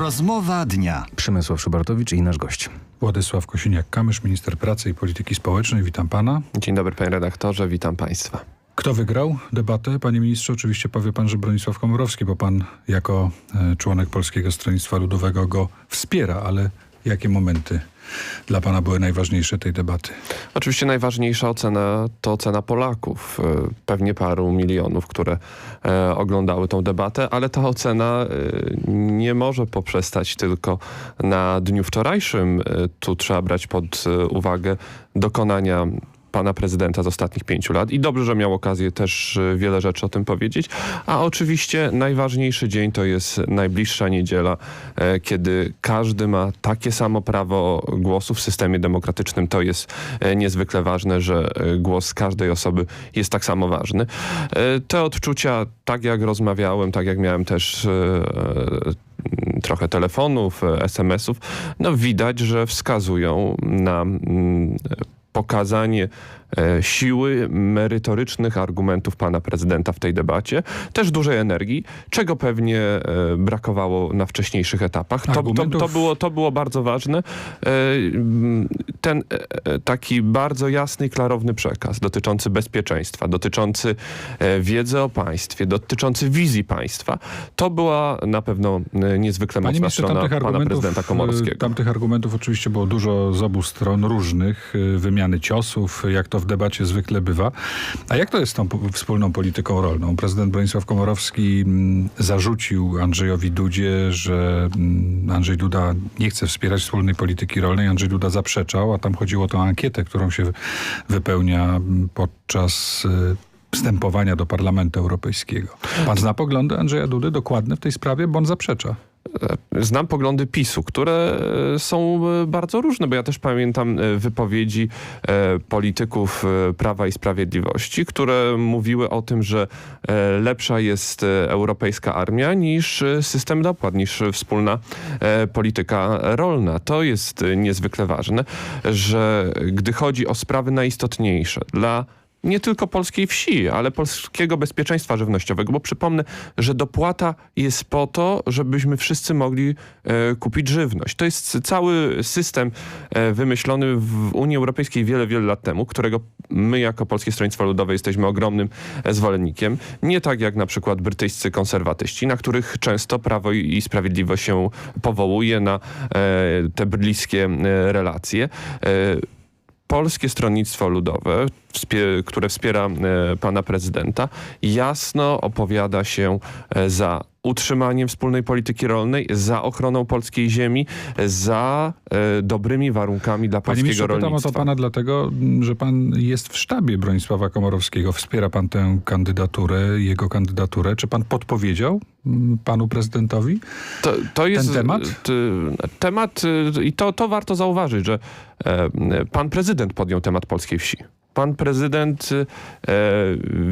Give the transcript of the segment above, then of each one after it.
Rozmowa dnia. Przemysław Szybartowicz i nasz gość. Władysław Kosiniak-Kamysz, minister pracy i polityki społecznej. Witam pana. Dzień dobry panie redaktorze, witam państwa. Kto wygrał debatę? Panie ministrze, oczywiście powie pan, że Bronisław Komorowski, bo pan jako e, członek Polskiego Stronnictwa Ludowego go wspiera, ale jakie momenty dla pana były najważniejsze tej debaty? Oczywiście najważniejsza ocena to ocena Polaków, e, pewnie paru milionów, które e, oglądały tą debatę, ale ta ocena e, nie może poprzestać tylko na dniu wczorajszym. Tu trzeba brać pod uwagę dokonania pana prezydenta z ostatnich pięciu lat i dobrze, że miał okazję też e, wiele rzeczy o tym powiedzieć. A oczywiście najważniejszy dzień to jest najbliższa niedziela, e, kiedy każdy ma takie samo prawo głosu w systemie demokratycznym. To jest e, niezwykle ważne, że głos każdej osoby jest tak samo ważny. Te odczucia, tak jak rozmawiałem, tak jak miałem też trochę telefonów, SMS-ów, no widać, że wskazują na mm, pokazanie siły merytorycznych argumentów pana prezydenta w tej debacie, też dużej energii, czego pewnie e, brakowało na wcześniejszych etapach. To, to, to, było, to było bardzo ważne. E, Ten e, e, taki bardzo jasny i klarowny przekaz dotyczący bezpieczeństwa, dotyczący e, wiedzy o państwie, dotyczący wizji państwa, to była na pewno e, niezwykle Panie mocna strona pana prezydenta e, Komorowskiego. tamtych argumentów oczywiście było dużo z obu stron różnych, e, wymiany ciosów, jak to w debacie zwykle bywa. A jak to jest z tą wspólną polityką rolną? Prezydent Bronisław Komorowski mm, zarzucił Andrzejowi Dudzie, że mm, Andrzej Duda nie chce wspierać wspólnej polityki rolnej. Andrzej Duda zaprzeczał, a tam chodziło o tą ankietę, którą się wypełnia mm, podczas e, wstępowania do Parlamentu Europejskiego. Pan zna poglądy Andrzeja Dudy dokładne w tej sprawie, bo on zaprzecza. Znam poglądy PiSu, które e, są e, bardzo różne, bo ja też pamiętam e, wypowiedzi e, polityków e, Prawa i Sprawiedliwości, które mówiły o tym, że e, lepsza jest e, europejska armia niż e, system dopłat, niż e, wspólna e, polityka rolna. To jest e, niezwykle ważne, że gdy chodzi o sprawy najistotniejsze dla nie tylko polskiej wsi, ale polskiego bezpieczeństwa żywnościowego, bo przypomnę, że dopłata jest po to, żebyśmy wszyscy mogli e, kupić żywność. To jest cały system e, wymyślony w Unii Europejskiej wiele, wiele lat temu, którego my jako Polskie Stronnictwo Ludowe jesteśmy ogromnym e, zwolennikiem. Nie tak jak na przykład brytyjscy konserwatyści, na których często Prawo i Sprawiedliwość się powołuje na e, te bliskie e, relacje. Polskie Stronnictwo Ludowe, które wspiera e, pana prezydenta, jasno opowiada się e, za utrzymaniem wspólnej polityki rolnej, za ochroną polskiej ziemi, e, za e, dobrymi warunkami dla Panie polskiego ministrze, pytam o rolnictwa. to pana dlatego, że pan jest w sztabie Bronisława Komorowskiego. Wspiera pan tę kandydaturę, jego kandydaturę. Czy pan podpowiedział m, panu prezydentowi? To, to jest temat? T, temat y, i to, to warto zauważyć, że e, pan prezydent podjął temat polskiej wsi. Pan prezydent e,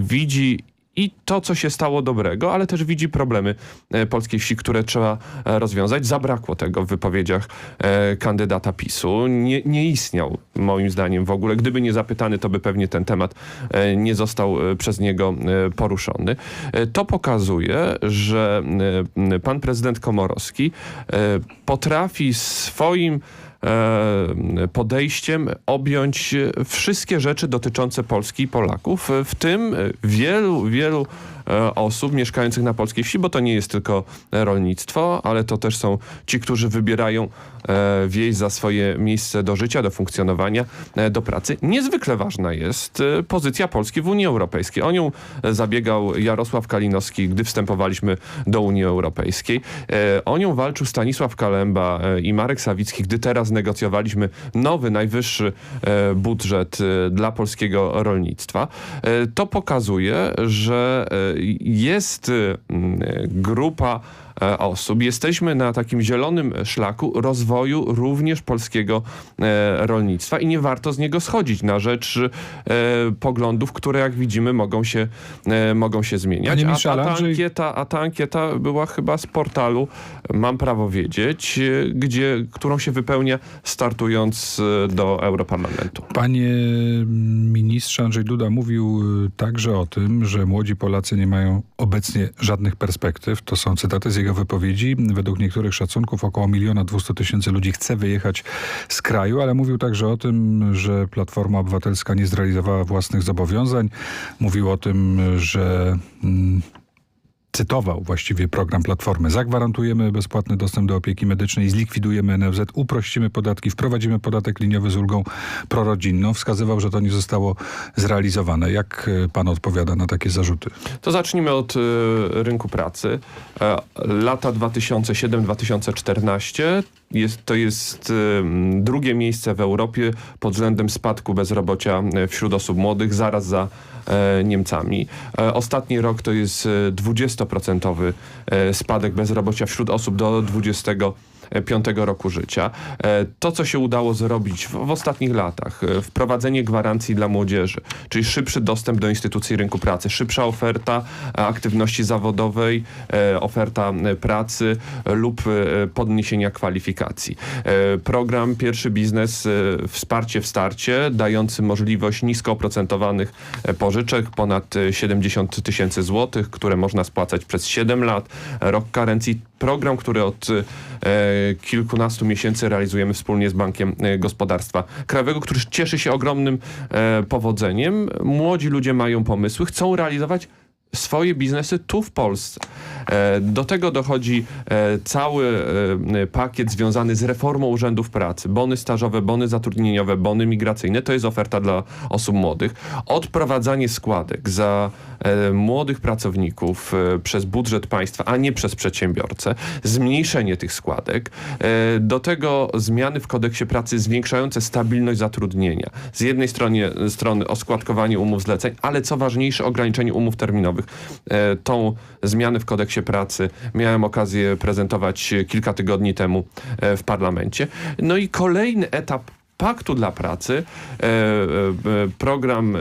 widzi i to, co się stało dobrego, ale też widzi problemy e, polskiej wsi, które trzeba e, rozwiązać. Zabrakło tego w wypowiedziach e, kandydata PiSu. Nie, nie istniał, moim zdaniem, w ogóle. Gdyby nie zapytany, to by pewnie ten temat nie został przez niego poruszony. To pokazuje, że pan prezydent Komorowski potrafi swoim podejściem objąć e, wszystkie rzeczy dotyczące Polski i Polaków, e, w tym e, wielu, wielu e, osób mieszkających na polskiej wsi, bo to nie jest tylko e, rolnictwo, ale to też są ci, którzy wybierają e, wieś za swoje miejsce do życia, do funkcjonowania, e, do pracy. Niezwykle ważna jest e, pozycja Polski w Unii Europejskiej. O nią e, zabiegał Jarosław Kalinowski, gdy wstępowaliśmy do Unii Europejskiej. E, O nią walczył Stanisław Kalemba e, i Marek Sawicki, gdy teraz negocjowaliśmy nowy, najwyższy e, budżet e, dla polskiego rolnictwa. E, To pokazuje, że jest grupa osób. Jesteśmy na takim zielonym szlaku rozwoju również polskiego e, rolnictwa i nie warto z niego schodzić na rzecz e, poglądów, które jak widzimy mogą się, e, mogą się zmieniać. A, a, ta ankieta, a ta ankieta była chyba z portalu Mam prawo wiedzieć, e, gdzie, którą się wypełnia startując e, do Europarlamentu. Panie ministrze, Andrzej Duda mówił także o tym, że młodzi Polacy nie mają obecnie żadnych perspektyw. To są cytaty z jego wypowiedzi. Według niektórych szacunków około miliona dwustu tysięcy ludzi chce wyjechać z kraju, ale mówił także o tym, że Platforma Obywatelska nie zrealizowała własnych zobowiązań. Mówił o tym, że... Mm, cytował właściwie program Platformy. Zagwarantujemy bezpłatny dostęp do opieki medycznej, zlikwidujemy NFZ, uprościmy podatki, wprowadzimy podatek liniowy z ulgą prorodzinną. Wskazywał, że to nie zostało zrealizowane. Jak y, pan odpowiada na takie zarzuty? To zacznijmy od y, rynku pracy. E, lata 2007-2014 jest, to jest drugie miejsce w Europie pod względem spadku bezrobocia wśród osób młodych, zaraz za e, Niemcami. E, ostatni rok to jest e, 20% e, spadek bezrobocia wśród osób do 20 piątego roku życia. E, To, co się udało zrobić w, w ostatnich latach, e, wprowadzenie gwarancji dla młodzieży, czyli szybszy dostęp do instytucji rynku pracy, szybsza oferta e, aktywności zawodowej, oferta pracy lub podniesienia kwalifikacji. Program Pierwszy Biznes, wsparcie w starcie, dający możliwość nisko oprocentowanych pożyczek, ponad e, 70 tysięcy złotych, które można spłacać przez 7 lat, rok karencji. Program, który od kilkunastu miesięcy realizujemy wspólnie z Bankiem e, Gospodarstwa Krajowego, który cieszy się ogromnym e, powodzeniem. Młodzi ludzie mają pomysły, chcą realizować swoje biznesy tu w Polsce. E, Do tego dochodzi e, cały e, pakiet związany z reformą urzędów pracy. Bony stażowe, bony zatrudnieniowe, bony migracyjne. To jest oferta dla osób młodych. Odprowadzanie składek za młodych pracowników przez budżet państwa, a nie przez przedsiębiorcę. Zmniejszenie tych składek. Do tego zmiany w kodeksie pracy zwiększające stabilność zatrudnienia. Z jednej strony, strony oskładkowanie umów zleceń, ale co ważniejsze ograniczenie umów terminowych. E, Tą zmianę w kodeksie pracy miałem okazję prezentować kilka tygodni temu e, w parlamencie. No i kolejny etap Paktu dla Pracy, e, program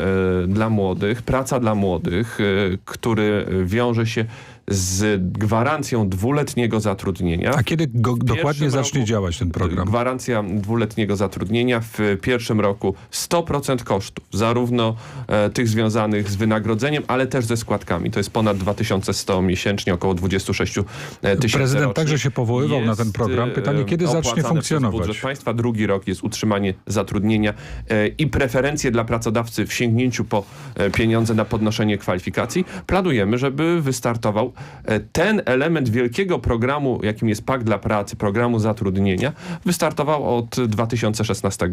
dla młodych, praca dla młodych, który wiąże się z gwarancją dwuletniego zatrudnienia. A kiedy go dokładnie zacznie działać ten program? Gwarancja dwuletniego zatrudnienia w pierwszym roku 100% kosztów, zarówno e, tych związanych z wynagrodzeniem, ale też ze składkami. To jest ponad 2100 miesięcznie, około 26 tysięcy Prezydent rocznie. także się powoływał na ten program. e, Pytanie, kiedy zacznie funkcjonować? Budżet państwa. Drugi rok jest utrzymanie zatrudnienia e, i preferencje dla pracodawcy w sięgnięciu po e, pieniądze na podnoszenie kwalifikacji. Planujemy, żeby wystartował e, ten element wielkiego programu, jakim jest Pakt dla Pracy, programu zatrudnienia, wystartował od 2016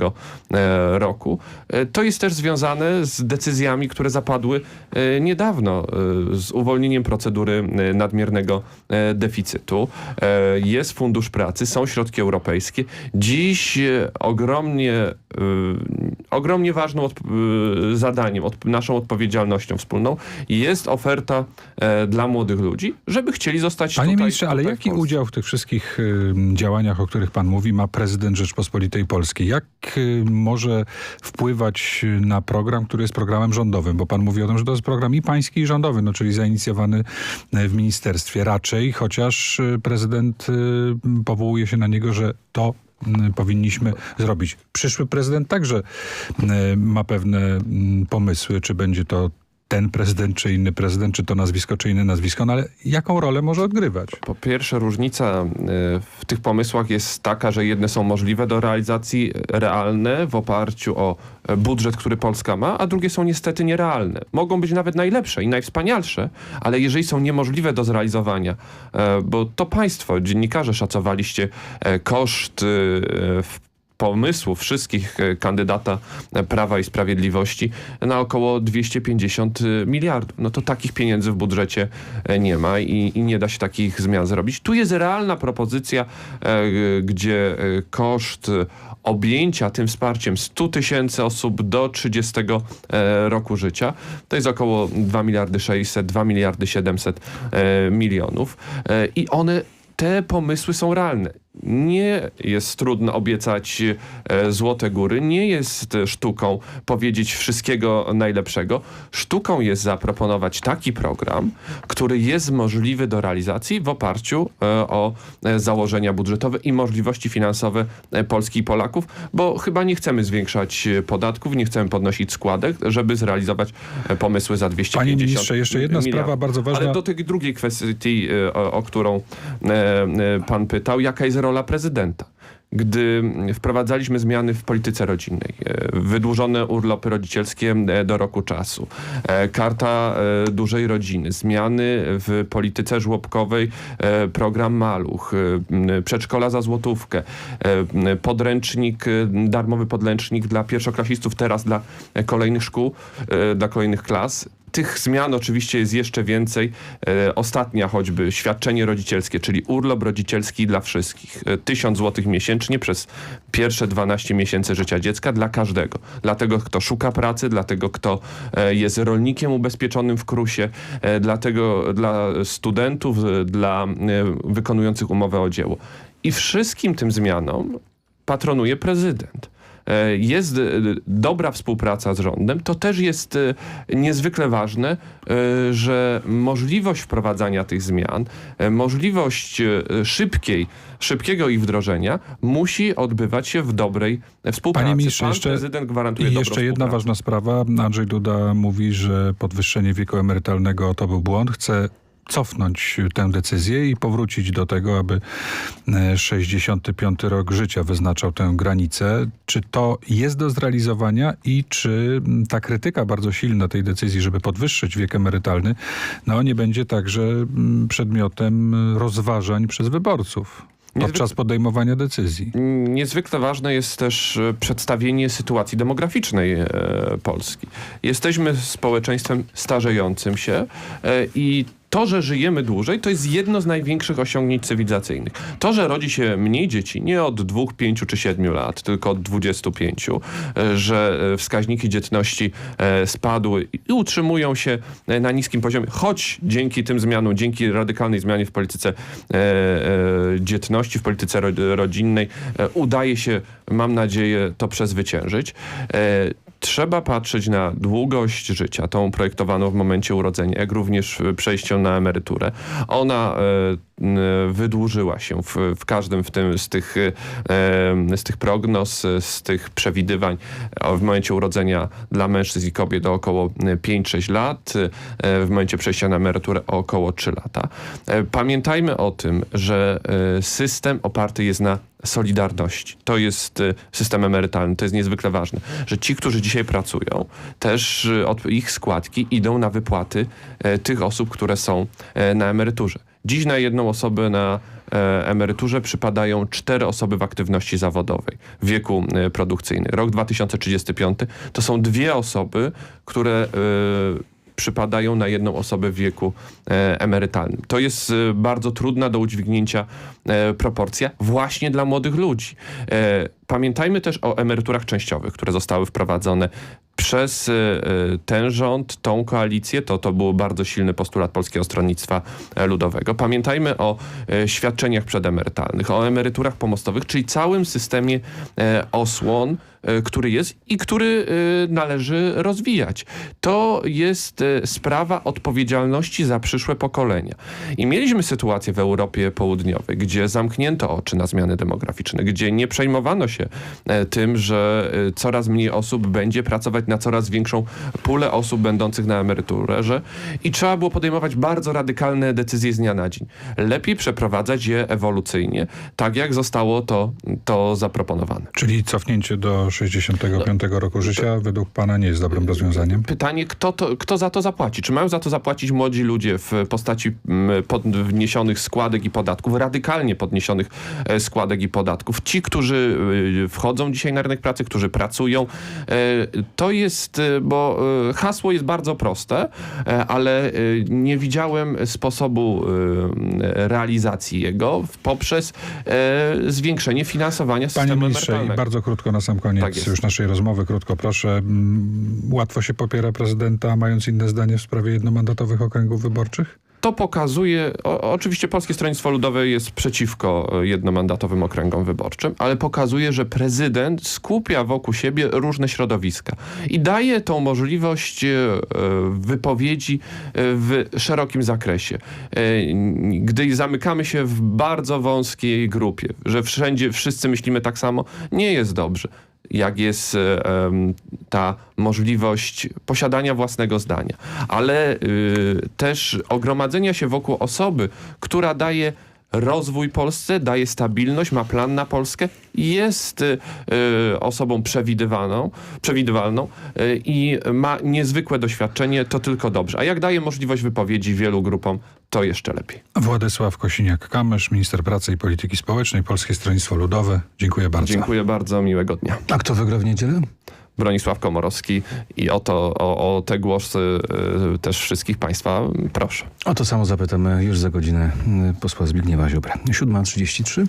e, roku. E, To jest też związane z decyzjami, które zapadły e, niedawno, e, z uwolnieniem procedury e, nadmiernego e, deficytu. E, Jest Fundusz Pracy, są środki europejskie. Dziś e, ogromnie, e, ogromnie ważnym e, zadaniem, od, naszą odpowiedzialnością wspólną jest oferta e, dla młodych ludzi, żeby chcieli zostać Panie tutaj. ministrze, ale jaki udział w tych wszystkich y, działaniach, o których pan mówi, ma prezydent Rzeczpospolitej Polskiej? Jak y, może wpływać na program, który jest programem rządowym? Bo pan mówi o tym, że to jest program i pański, i rządowy, no czyli zainicjowany y, w ministerstwie raczej, chociaż y, prezydent y, powołuje się na niego, że to y, powinniśmy zrobić. Przyszły prezydent także y, ma pewne mm, pomysły, czy będzie to ten prezydent, czy inny prezydent, czy to nazwisko, czy inne nazwisko, no ale jaką rolę może odgrywać? Po pierwsze, różnica e, w tych pomysłach jest taka, że jedne są możliwe do realizacji, realne w oparciu o e, budżet, który Polska ma, a drugie są niestety nierealne. Mogą być nawet najlepsze i najwspanialsze, ale jeżeli są niemożliwe do zrealizowania, e, bo to państwo, dziennikarze szacowaliście koszt w pomysłów wszystkich e, kandydata e, Prawa i Sprawiedliwości na około 250 miliardów. No to takich pieniędzy w budżecie e, nie ma i, i nie da się takich zmian zrobić. Tu jest realna propozycja, e, gdzie e, koszt e, objęcia tym wsparciem 100 tysięcy osób do 30 e, roku życia to jest około 2 miliardy 600, 2 miliardy 700 e, milionów e, i one te pomysły są realne. Nie jest trudno obiecać e, złote góry, nie jest sztuką powiedzieć wszystkiego najlepszego. Sztuką jest zaproponować taki program, który jest możliwy do realizacji w oparciu e, o e, założenia budżetowe i możliwości finansowe Polski i Polaków, bo chyba nie chcemy zwiększać podatków, nie chcemy podnosić składek, żeby zrealizować pomysły za 250 Panie ministrze, jeszcze jedna sprawa bardzo ważna. Ale do tej drugiej kwestii, o, o którą pan pytał, jaka jest rola prezydenta? Gdy wprowadzaliśmy zmiany w polityce rodzinnej, e, wydłużone urlopy rodzicielskie e, do roku czasu, e, karta dużej rodziny, zmiany w polityce żłobkowej, program Maluch, przedszkola za złotówkę, podręcznik, darmowy podręcznik dla pierwszoklasistów, teraz dla kolejnych szkół, dla kolejnych klas. Tych zmian oczywiście jest jeszcze więcej. E, ostatnia choćby świadczenie rodzicielskie, czyli urlop rodzicielski dla wszystkich. E, 1000 zł miesięcznie przez pierwsze 12 miesięcy życia dziecka dla każdego. Dla tego, kto szuka pracy, dla tego, kto e, jest rolnikiem ubezpieczonym w KRUSie, e, dla, dla studentów, e, dla e, wykonujących umowę o dzieło. I wszystkim tym zmianom patronuje prezydent. E, Jest e, dobra współpraca z rządem. To też jest e, niezwykle ważne, że możliwość wprowadzania tych zmian, możliwość szybkiej, szybkiego ich wdrożenia musi odbywać się w dobrej współpracy. Panie ministrze, Pan jeszcze- prezydent gwarantuje I jeszcze jedna ważna sprawa. Andrzej Duda mówi, że podwyższenie wieku emerytalnego to był błąd. Chce cofnąć tę decyzję i powrócić do tego, aby e, 65 rok życia wyznaczał tę granicę. Czy to jest do zrealizowania i czy m, ta krytyka bardzo silna tej decyzji, żeby podwyższyć wiek emerytalny, no nie będzie także m, przedmiotem e, rozważań przez wyborców podczas podejmowania decyzji? Niezwykle ważne jest też e, przedstawienie sytuacji demograficznej e, Polski. Jesteśmy społeczeństwem starzejącym się e, i to, że żyjemy dłużej, to jest jedno z największych osiągnięć cywilizacyjnych. To, że rodzi się mniej dzieci, nie od dwóch, pięciu czy siedmiu lat, tylko od 25, e, że e, wskaźniki dzietności e, spadły i utrzymują się na niskim poziomie, choć dzięki tym zmianom, dzięki radykalnej zmianie w polityce dzietności, w polityce ro, rodzinnej, udaje się, mam nadzieję, to przezwyciężyć. E, Trzeba patrzeć na długość życia, tą projektowaną w momencie urodzenia, jak również w przejściu na emeryturę. Ona e, wydłużyła się w, w każdym w tym, z, tych, e, z tych prognoz, e, z tych przewidywań e, w momencie urodzenia dla mężczyzn i kobiet do około e, 5-6 lat, e, w momencie przejścia na emeryturę o około 3 lata. E, Pamiętajmy o tym, że e, system oparty jest na solidarności. To jest e, system emerytalny, to jest niezwykle ważne, że ci, którzy dzisiaj pracują, też e, od ich składki idą na wypłaty e, tych osób, które są e, na emeryturze. Dziś na jedną osobę na e, emeryturze przypadają cztery osoby w aktywności zawodowej w wieku e, produkcyjnym. Rok 2035 to są dwie osoby, które przypadają na jedną osobę w wieku e, emerytalnym. To jest e, bardzo trudna do udźwignięcia e, proporcja właśnie dla młodych ludzi. Pamiętajmy też o emeryturach częściowych, które zostały wprowadzone przez e, e, ten rząd, tą koalicję, to, to był bardzo silny postulat Polskiego Stronnictwa e, Ludowego. Pamiętajmy o e, świadczeniach przedemerytalnych, o emeryturach pomostowych, czyli całym systemie e, osłon, który jest i który należy rozwijać. To jest sprawa odpowiedzialności za przyszłe pokolenia. I mieliśmy sytuację w Europie Południowej, gdzie zamknięto oczy na zmiany demograficzne, gdzie nie przejmowano się tym, że coraz mniej osób będzie pracować na coraz większą pulę osób będących na emeryturze i trzeba było podejmować bardzo radykalne decyzje z dnia na dzień. Lepiej przeprowadzać je ewolucyjnie, tak jak zostało to, to zaproponowane. Czyli cofnięcie do 65 roku życia według pana nie jest dobrym rozwiązaniem? Pytanie, kto, to, kto za to zapłaci? Czy mają za to zapłacić młodzi ludzie w postaci mm, podniesionych składek i podatków, radykalnie podniesionych e, składek i podatków? Ci, którzy e, wchodzą dzisiaj na rynek pracy, którzy pracują, e, to jest, e, bo e, hasło jest bardzo proste, e, ale nie widziałem sposobu realizacji jego poprzez zwiększenie finansowania Panie systemu ministrze, i bardzo krótko na sam koniec Tak jest. już naszej rozmowy, krótko proszę. Mm, Łatwo się popiera prezydenta, mając inne zdanie w sprawie jednomandatowych okręgów wyborczych? To pokazuje, o, oczywiście Polskie Stronnictwo Ludowe jest przeciwko e, jednomandatowym okręgom wyborczym, ale pokazuje, że prezydent skupia wokół siebie różne środowiska i daje tą możliwość e, e, wypowiedzi w szerokim zakresie. Gdy zamykamy się w bardzo wąskiej grupie, że wszędzie wszyscy myślimy tak samo, nie jest dobrze jak jest e, ta możliwość posiadania własnego zdania, ale y, też ogromadzenia się wokół osoby, która daje rozwój Polsce, daje stabilność, ma plan na Polskę, jest y, y, osobą przewidywaną, przewidywalną y, i ma niezwykłe doświadczenie, to tylko dobrze. A jak daje możliwość wypowiedzi wielu grupom, to jeszcze lepiej. Władysław Kosiniak-Kamysz, minister pracy i polityki społecznej, Polskie Stronnictwo Ludowe. Dziękuję bardzo. Dziękuję bardzo, miłego dnia. A kto wygra w niedzielę? Bronisław Komorowski i o, to, o, o te głosy y, też wszystkich Państwa proszę. O to samo zapytamy już za godzinę y, posła Zbigniewa Ziobry. 7.33.